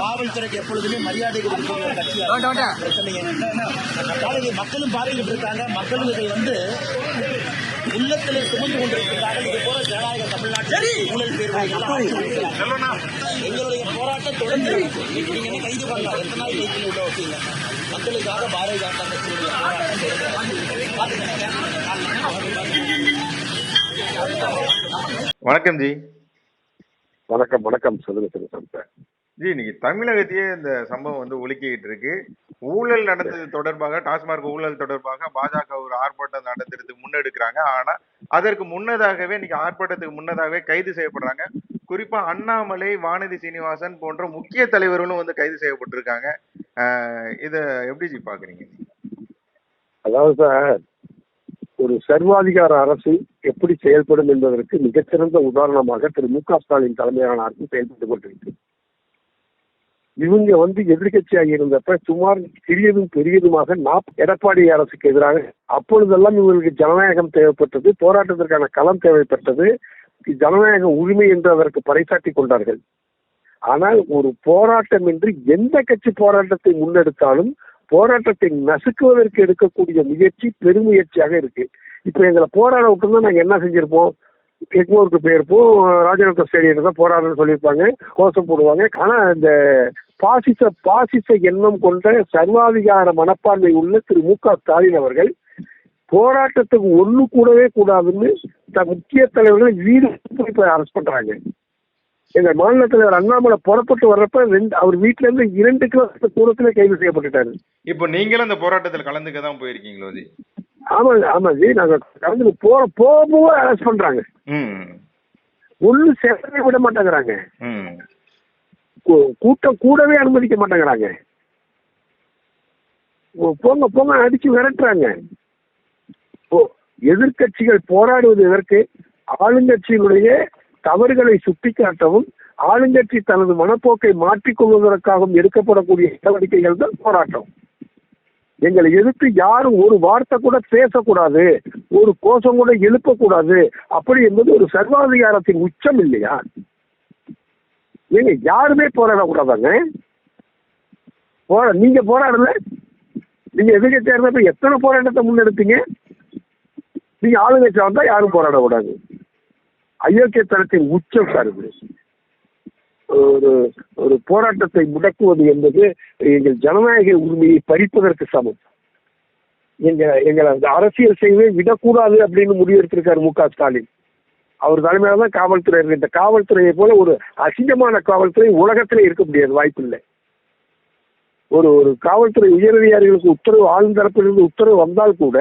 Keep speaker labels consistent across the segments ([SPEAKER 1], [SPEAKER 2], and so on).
[SPEAKER 1] காவல்துறைக்கு எப்பொழுதுமே மரியாதை கொடுக்கக்கூடிய ஒரு கட்சியா பிரச்சனை மக்களும் பார்த்துக்கிட்டு இருக்காங்க. மக்களும் இதை வந்து உள்ளத்தில் சுமந்து கொண்டிருக்கிறார்கள் இது போல ஜனநாயக தமிழ்நாட்டில் ஊழல் பேர் எங்களுடைய போராட்டம் தொடர்ந்து நீங்க என்ன கைது பண்ணலாம். எத்தனை நாள் கைதில் உள்ள வைக்கீங்க மக்களுக்காக பாரதிய ஜனதா கட்சியுடைய போராட்டம்
[SPEAKER 2] வணக்கம் ஜி.
[SPEAKER 3] வணக்கம் வணக்கம். சொல்லுங்க சொல்லுங்க சொல்லுங்க.
[SPEAKER 2] ஜி இன்னைக்கு தமிழகத்தையே இந்த சம்பவம் வந்து ஒழுக்கிக்கிட்டு இருக்கு. ஊழல் நடந்தது தொடர்பாக டாஸ்மாக் ஊழல் தொடர்பாக பாஜக ஒரு ஆர்ப்பாட்டம் நடத்துறதுக்கு முன்னெடுக்கிறாங்க. ஆனா அதற்கு முன்னதாகவே இன்னைக்கு ஆர்ப்பாட்டத்துக்கு முன்னதாகவே கைது செய்யப்படுறாங்க. குறிப்பா அண்ணாமலை வானதி சீனிவாசன் போன்ற முக்கிய தலைவர்களும் வந்து கைது செய்யப்பட்டிருக்காங்க. இதை இத எப்படி ஜி பாக்குறீங்க?
[SPEAKER 3] அதாவது சார் ஒரு சர்வாதிகார அரசு எப்படி செயல்படும் என்பதற்கு மிகச்சிறந்த உதாரணமாக திரு மு க ஸ்டாலின் தலைமையிலான அரசு செயல்பட்டு கொண்டிருக்கு. இவங்க வந்து எதிர்கட்சியாக இருந்தப்ப சுமார் சிறியதும் பெரியதுமாக நாப் எடப்பாடி அரசுக்கு எதிராக அப்பொழுதெல்லாம் இவங்களுக்கு ஜனநாயகம் தேவைப்பட்டது போராட்டத்திற்கான களம் தேவைப்பட்டது ஜனநாயக உரிமை என்று அதற்கு பறைசாட்டி கொண்டார்கள். ஆனால் ஒரு போராட்டம் என்று எந்த கட்சி போராட்டத்தை முன்னெடுத்தாலும் போராட்டத்தை நசுக்குவதற்கு எடுக்கக்கூடிய முயற்சி பெருமுயற்சியாக இருக்கு. இப்ப எங்களை போராட விட்டுருந்தா நாங்க என்ன செஞ்சிருப்போம்? எக்மோருக்கு போயிருப்போம் ராஜரத்ன ஸ்டேடியம் தான் போராடணும்னு சொல்லியிருப்பாங்க கோஷம் போடுவாங்க. ஆனா இந்த பாசிச பாசிச எண்ணம் கொண்ட சர்வாதிகார மனப்பான்மை உள்ள திரு மு க ஸ்டாலின் அவர்கள் போராட்டத்துக்கு ஒண்ணு கூடவே கூடாதுன்னு முக்கிய தலைவர்களை வீடு போய் அரெஸ்ட் பண்றாங்க. எங்க மாநில தலைவர் அண்ணாமலை புறப்பட்டு வர்றப்ப ரெண்டு அவர் வீட்டுல இருந்து இரண்டு கிலோமீட்டர் தூரத்துல கைது செய்யப்பட்டுட்டாரு.
[SPEAKER 2] இப்போ நீங்களும் அந்த போராட்டத்தில் கலந்துக்க தான் போயிருக்கீங்களோ ஜி?
[SPEAKER 3] ஆமாங்க ஆமா ஜி நாங்க கலந்து போற போக போக அரெஸ்ட் பண்றாங்க. ஒண்ணு சேரவே விட மாட்டேங்கிறாங்க. கூட்டம் கூடவே அனுமதிக்க மாட்டேங்கிறாங்க. ஓ, போங்க போங்க அடிச்சு விரட்டுறாங்க. ஓ எதிர்க்கட்சிகள் போராடுவது எதற்கு? ஆளுங்கட்சியினுடைய தவறுகளை சுட்டிக்காட்டவும் ஆளுங்கட்சி தனது மனப்போக்கை மாற்றிக்கொள்வதற்காகவும் எடுக்கப்படக்கூடிய நடவடிக்கைகள் தான் போராட்டம். எங்களை எதிர்த்து யாரும் ஒரு வார்த்தை கூட பேசக்கூடாது ஒரு கோஷம் கூட எழுப்பக்கூடாது. அப்படி என்பது ஒரு சர்வாதிகாரத்தின் உச்சம் இல்லையா? நீங்க யாருமே போராடக்கூடாதாங்க போரா நீங்க போராடல நீங்க எதிர்கட்சியா இருந்தப்ப எத்தனை போராட்டத்தை முன்னெடுத்தீங்க? நீங்க ஆளுங்கட்சியா வந்தா யாரும் போராடக்கூடாது. அயோக்கியத்தனத்தின் உச்சம் சார் ஒரு ஒரு போராட்டத்தை முடக்குவது என்பது எங்கள் ஜனநாயக உரிமையை பறிப்பதற்கு சமம். எங்க எங்களை அந்த அரசியல் செய்வே விடக்கூடாது அப்படின்னு முடிவெடுத்திருக்காரு மு க ஸ்டாலின். அவர் தலைமையில தான் காவல்துறை இருக்கு. இந்த காவல்துறையை போல ஒரு அசிங்கமான காவல்துறை உலகத்திலே இருக்க முடியாது வாய்ப்பு இல்லை ஒரு ஒரு காவல்துறை உயரதிகாரிகளுக்கு உத்தரவு ஆளுந்தரப்பிலிருந்து உத்தரவு வந்தால் கூட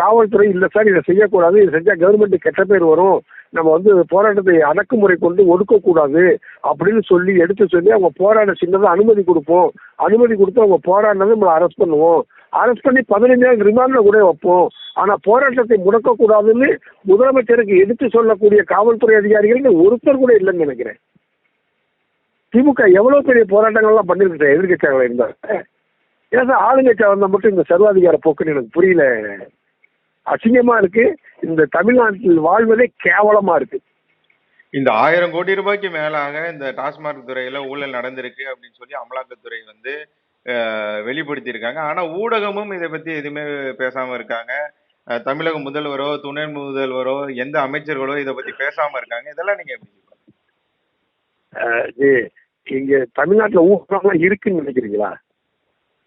[SPEAKER 3] காவல்துறை இல்லை சார் இதை செய்யக்கூடாது இதை செஞ்சா கவர்மெண்ட் கெட்ட பேர் வரும். நம்ம வந்து போராட்டத்தை அடக்குமுறை கொண்டு ஒடுக்கக்கூடாது அப்படின்னு சொல்லி எடுத்து சொல்லி அவங்க போராட சின்னதாக அனுமதி கொடுப்போம். அனுமதி கொடுத்து அவங்க போராடினதை நம்மளை அரெஸ்ட் பண்ணுவோம். அரெஸ்ட் பண்ணி பதினஞ்சு நாள் ரிமாண்ட்ல கூட வைப்போம். ஆனா போராட்டத்தை முடக்கக்கூடாதுன்னு முதலமைச்சருக்கு எடுத்து சொல்லக்கூடிய காவல்துறை அதிகாரிகள் ஒருத்தர் கூட இல்லைன்னு நினைக்கிறேன். திமுக எவ்வளவு பெரிய போராட்டங்கள்லாம் பண்ணிருக்கு எதிர்கட்சியாக இருந்தா? ஏன் சார் இருந்தால் மட்டும் இந்த சர்வாதிகார போக்குன்னு எனக்கு புரியல. அசிங்கமா இருக்கு. இந்த தமிழ்நாட்டில் வாழ்வதே கேவலமா இருக்கு.
[SPEAKER 2] இந்த ஆயிரம் கோடி ரூபாய்க்கு மேலாக இந்த டாஸ்மாக் துறையில ஊழல் நடந்திருக்கு அப்படின்னு சொல்லி அமலாக்கத்துறை வந்து வெளிப்படுத்தியிருக்காங்க. ஆனால் ஊடகமும் இதை பற்றி எதுவுமே பேசாமல் இருக்காங்க. தமிழக முதல்வரோ துணை முதல்வரோ எந்த அமைச்சர்களோ இதை பற்றி பேசாமல் இருக்காங்க. இதெல்லாம் நீங்கள் எப்படி
[SPEAKER 3] இது இங்க தமிழ்நாட்டில் ஊடகம்லாம் இருக்குன்னு நினைக்கிறீங்களா?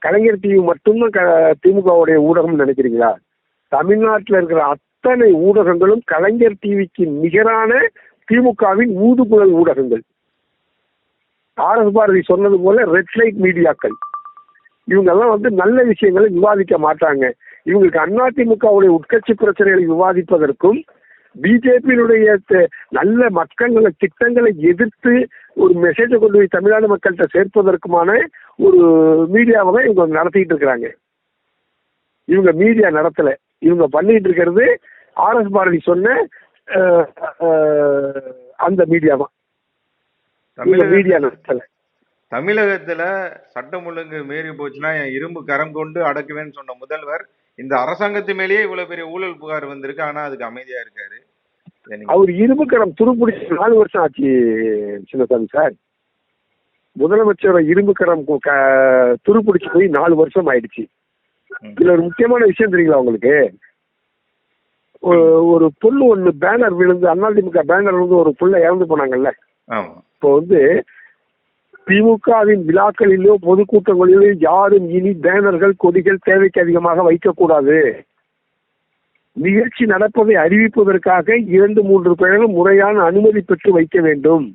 [SPEAKER 3] கலைஞர் டிவி மட்டும்தான் திமுகவுடைய ஊடகம் நினைக்கிறீங்களா? தமிழ்நாட்டில் இருக்கிற அத்தனை ஊடகங்களும் கலைஞர் டிவிக்கு நிகரான திமுகவின் ஊதுகுழல் ஊடகங்கள். ஆர் எஸ் பாரதி சொன்னது போல ரெட் லைட் மீடியாக்கள் இவங்கெல்லாம் வந்து நல்ல விஷயங்களை விவாதிக்க மாட்டாங்க. இவங்களுக்கு அதிமுகவுடைய உட்கட்சி பிரச்சனைகளை விவாதிப்பதற்கும் பிஜேபியினுடைய நல்ல மக்கள் நல திட்டங்களை எதிர்த்து ஒரு மெசேஜை கொண்டு போய் தமிழ்நாடு மக்கள்கிட்ட சேர்ப்பதற்குமான ஒரு மீடியாவை தான் இவங்க நடத்திட்டு இருக்கிறாங்க. இவங்க மீடியா நடத்தல. இவங்க பண்ணிட்டு இருக்கிறது ஆர் எஸ் பாரதி சொன்ன அந்த மீடியா தான். மீடியா நடத்தல.
[SPEAKER 2] தமிழகத்துல சட்டம் ஒழுங்கு மீறி போச்சுன்னா என் இரும்பு கரம் கொண்டு அடக்குவேன்னு சொன்ன முதல்வர் இந்த அரசாங்கத்து மேலேயே இவ்வளவு பெரிய ஊழல் புகார் வந்திருக்கு. ஆனா அதுக்கு அமைதியா இருக்காரு.
[SPEAKER 3] அவர் இரும்புக்கரம் துருப்பிடிச்சு நாலு வருஷம் ஆச்சு சின்னசாமி சார். முதலமைச்சரோட இரும்புக்கரம் கு- க- துருப்பிடிச்சு போய் நாலு வருஷம் ஆயிடுச்சு. இதுல ஒரு முக்கியமான விஷயம் தெரியுங்களா உங்களுக்கு? ஒரு- புல்லு ஒண்ணு பேனர் விழுந்து அதிமுக பேனர் விழுந்து ஒரு புள்ள இறந்து போனாங்கல்ல? இப்போ வந்து திமுகவின் விழாக்களிலோ பொதுக்கூட்டங்களிலோ யாரும் இனி பேனர்கள் கொடிகள் தேவைக்கு அதிகமாக வைக்கக்கூடாது. நிகழ்ச்சி நடப்பதை அறிவிப்பதற்காக இரண்டு மூன்று பேரும் முறையான அனுமதி பெற்று வைக்க வேண்டும்.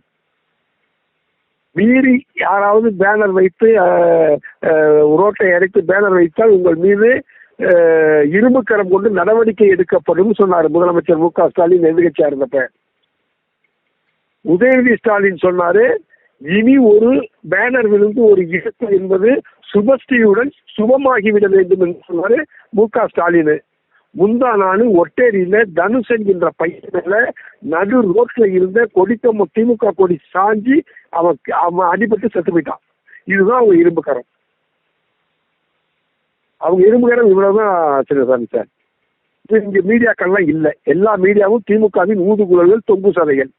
[SPEAKER 3] மீறி யாராவது பேனர் வைத்து ரோட்டை அடைத்து பேனர் வைத்தால் உங்கள் மீது இரும்பு இரும்புக்கரம் கொண்டு நடவடிக்கை எடுக்கப்படும் சொன்னார் முதலமைச்சர் மு க ஸ்டாலின் எதிர்கட்சியா இருந்தப்ப. உதயநிதி ஸ்டாலின் சொன்னாரு இனி ஒரு பேனர் விழுந்து ஒரு இழப்பு என்பது சுபஸ்ரீயுடன் சுபமாகிவிட வேண்டும் என்று சொன்னாரு மு க ஸ்டாலின். முந்தா நாள் ஒட்டேரியில தனுஷ் என்கின்ற பையன் நடு ரோட்ல இருந்த கொடிக்கம்ப திமுக கொடி சாஞ்சி அவன் அவன் அடிபட்டு செத்து போயிட்டான். இதுதான் அவங்க இரும்புக்காரன் அவங்க இரும்புக்காரன் இவ்வளவுதான் சின்னசாமி சார். இது இங்க மீடியாக்கள்லாம் இல்லை. எல்லா மீடியாவும் திமுகவின் ஊதுகுழல்கள் தொங்கு சதைகள்.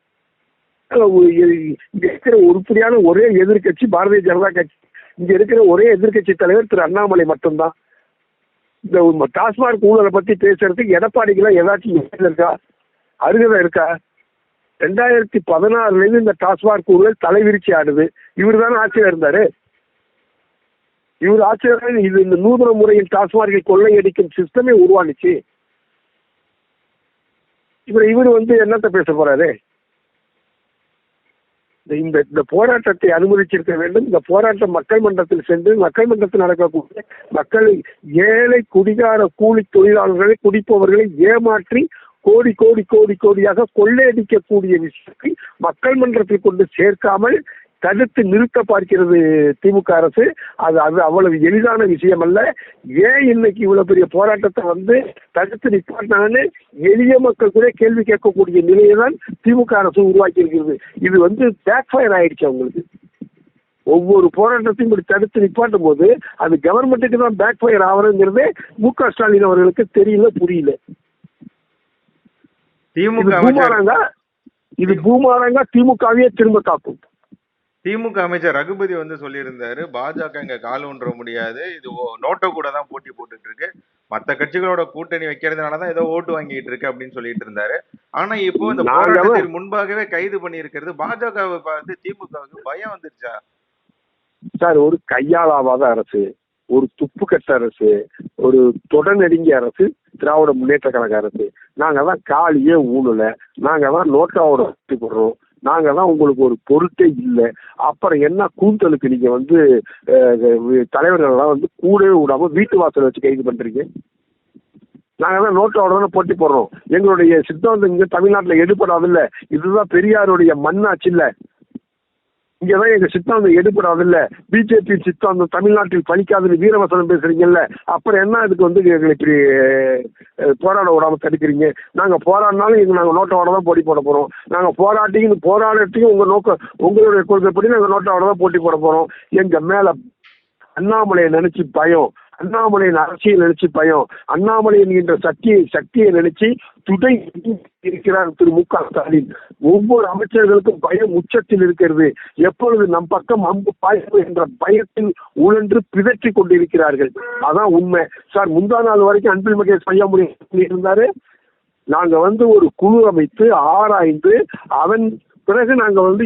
[SPEAKER 3] இங்க இருக்கிற உருப்படியான ஒரே எதிர்க்கட்சி பாரதிய ஜனதா கட்சி. இங்க இருக்கிற ஒரே எதிர்க்கட்சி தலைவர் திரு அண்ணாமலை மட்டும்தான். இந்த டாஸ்மாக் ஊழலை பத்தி பேசுறதுக்கு எடப்பாடிக்கெல்லாம் ஏதாச்சும் இருக்கா? அருகதை இருக்கா? ரெண்டாயிரத்தி பதினாறுல இருந்து இந்த டாஸ்மாக் ஊழல் தலைவிரிச்சி ஆடுது. இவர் தானே ஆட்சியில் இருந்தாரு. இவர் ஆட்சியில் இது இந்த நூதன முறையில் டாஸ்மார்க்கை கொள்ளையடிக்கும் சிஸ்டமே உருவானுச்சு. இவர் இவர் வந்து என்னத்த பேச போறாரு? இந்த- இந்த இந்த போராட்டத்தை அனுமதிச்சிருக்க வேண்டும். இந்த போராட்டம் மக்கள் மன்றத்தில் சென்று மக்கள் மன்றத்தில் நடக்கக்கூடிய மக்கள் ஏழை குடிகார கூலி தொழிலாளர்களை குடிப்பவர்களை ஏமாற்றி கோடி கோடி கோடி கோடியாக கொள்ளையடிக்கக்கூடிய விஷயத்தை மக்கள் மன்றத்தில் கொண்டு சேர்க்காமல் தடுத்து நிறுத்த பார்க்கிறது திமுக அரசு. அது அது அவ்வளவு எளிதான விஷயம் அல்ல ஏன் இன்னைக்கு இவ்வளவு பெரிய போராட்டத்தை வந்து தடுத்து நிப்பாட்டினான்னு எளிய மக்கள் கூட கேள்வி கேட்கக்கூடிய நிலையை தான் திமுக அரசு உருவாக்கி இருக்கிறது இது வந்து பேக் ஃபயர் ஆயிடுச்சு அவங்களுக்கு. ஒவ்வொரு போராட்டத்தையும் இப்படி தடுத்து நிப்பாட்டும் போது அது கவர்மெண்ட்டுக்கு தான் பேக் ஃபயர் ஆகிறதுங்கிறதே மு க ஸ்டாலின் அவர்களுக்கு தெரியல புரியல.
[SPEAKER 2] திமுக
[SPEAKER 3] இது பூமாராங்க? இது பூமாராங்க திமுகவையே திரும்ப தாக்கும்.
[SPEAKER 2] திமுக அமைச்சர் ரகுபதி வந்து சொல்லியிருந்தாரு பாஜக இங்க கால் ஊன்ற முடியாது. இது நோட்டோ கூட தான் போட்டி போட்டுட்டு இருக்கு. மத்த கட்சிகளோட கூட்டணி வைக்கிறதுனால தான் ஏதோ ஓட்டு வாங்கிட்டு இருக்கு அப்படின்னு சொல்லிட்டு இருந்தாரு. ஆனா இப்போ இந்த
[SPEAKER 3] நாங்க
[SPEAKER 2] போராட்டத்தின் முன்பாகவே கைது பண்ணியிருக்கிறது பாஜகவை பார்த்து திமுகவுக்கு பயம் வந்துருச்சா?
[SPEAKER 3] சார் ஒரு கையாளாவாத அரசு ஒரு துப்புக்கட்ட அரசு ஒரு தொடர்நெடுங்கிய அரசு திராவிட முன்னேற்ற கழக அரசு. நாங்க தான் காலியே ஊழல நாங்க தான் நோட்டாவோட போடுறோம் நாங்கெல்லாம் உங்களுக்கு ஒரு பொருட்டே இல்லை. அப்புறம் என்ன கூந்தலுக்கு நீங்க வந்து அஹ், தலைவர்கள்லாம் வந்து கூடவே விடாம வீட்டு வாசல் வச்சு கைது பண்றீங்க? நாங்க தான் நோட்டோட தானே போட்டி போடுறோம். எங்களுடைய சித்தாந்தம் இங்க தமிழ்நாட்டுல எடுபடாதில்ல. இதுதான் பெரியாருடைய மண்ணாச்சு இல்லை. இங்கதான் எங்க சித்தாந்தம் எடுபடாதில்ல. பிஜேபி சித்தாந்தம் தமிழ்நாட்டில் பழிக்காதுன்னு வீரவசனம் பேசுறீங்கல்ல அப்புறம் என்ன இதுக்கு வந்து எங்களை இப்படி போராட விடாம தடுக்கிறீங்க? நாங்க போராடினாலும் எங்க நாங்க நோட்டோட தான் போட்டி போட போறோம். நாங்க போராட்டியும் போராடத்தையும் உங்க நோக்கம் உங்களுடைய கொள்கைப்படி நாங்க நோட்டோட தான் போட்டி போட போறோம். எங்க மேல அண்ணாமலையை நினைச்சு பயம். அண்ணாமலையின் அரசியல் நினைச்சு பயம். அண்ணாமலை என்கின்ற சக்தியை சக்தியை நினைச்சு துடை இருக்கிறார் திரு மு க ஸ்டாலின். ஒவ்வொரு அமைச்சர்களுக்கும் பயம் உச்சத்தில் இருக்கிறது. எப்பொழுது நம் பக்கம் அம்பு பாய்ப்பு என்ற பயத்தில் உழன்று பிதற்றி கொண்டிருக்கிறார்கள். அதான் உண்மை. சார் முந்தா நாள் வரைக்கும் அன்பில் மகேஷ் பையாமுடி இருந்தாரு. நாங்க வந்து ஒரு குழு அமைத்து ஆராய்ந்து அவன் பிறகு நாங்கள் வந்து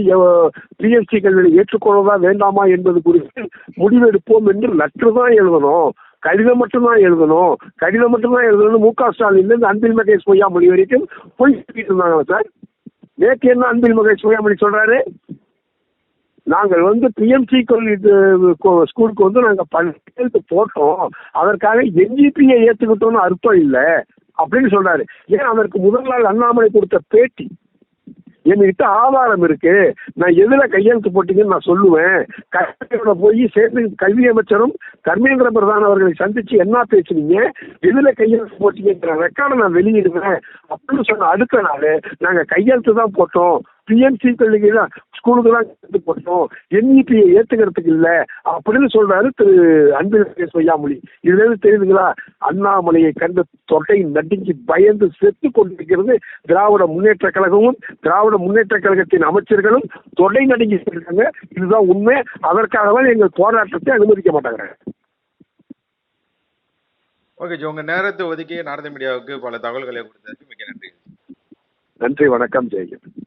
[SPEAKER 3] பிஎஸ்டி கல்வியை ஏற்றுக்கொள்ளதா வேண்டாமா என்பது குறித்து முடிவெடுப்போம் என்று லெட்டர் தான் எழுதணும். கடிதம் மட்டும்தான் எழுதணும். கடிதம் மட்டும்தான் எழுதணும் மு க. ஸ்டாலின்ல இருந்து அன்பில் மகேஷ் பொய்யாமொழி வரைக்கும் பொய் சொல்லிட்டு இருந்தாங்க சார். நேற்று என்ன அன்பில் மகேஷ் பொய்யாமொழி சொல்றாரு? நாங்கள் வந்து பிஎம்சி ஸ்கூலுக்கு வந்து நாங்கள் பல்வேறு போட்டோம். அதற்காக என்ஜிபியை ஏற்றுக்கிட்டோம்னு அர்த்தம் இல்லை. அப்படின்னு சொல்றாரு. ஏன் அதற்கு முதல் நாள் அண்ணாமலை கொடுத்த பேட்டி? என்கிட்ட ஆதாரம் இருக்கு. நான் எதுல கையெழுத்து போட்டீங்கன்னு நான் சொல்லுவேன். கல்வியோட போய் சேர்ந்து கல்வி அமைச்சரும் தர்மேந்திர பிரதான் அவர்களை சந்திச்சு என்ன பேசுனீங்க? எதுல கையெழுத்து போட்டீங்கிற ரெக்கார்டை நான் வெளியிடுவேன் அப்படின்னு சொன்ன அடுத்த நாள் நாங்க கையெழுத்து தான் போட்டோம். பிஎம்சி கல்விக்கு ஸ்கூலுக்கு தான் எடுத்து போட்டோம். என்இபியை ஏத்துக்கிறதுக்கு இல்ல. அப்படின்னு சொல்றாரு திரு அன்பில் பொய்யாமொழி இதுல இருந்து தெரியுதுங்களா? அண்ணாமலையை கண்டு தொட்டை நடுங்கி பயந்து செத்து கொண்டிருக்கிறது திராவிட முன்னேற்ற கழகமும் திராவிட முன்னேற்ற கழகத்தின் அமைச்சர்களும் தொண்டை நடுங்கி இருக்காங்க இதுதான் உண்மை. அதற்காக தான் எங்கள் போராட்டத்தை அனுமதிக்க மாட்டாங்க.
[SPEAKER 2] ஓகே ஜி உங்க நேரத்தை ஒதுக்கி நாரத மீடியாவுக்கு பல தகவல்களை கொடுத்ததுக்கு மிக்க நன்றி.
[SPEAKER 3] நன்றி வணக்கம் ஜெயகன்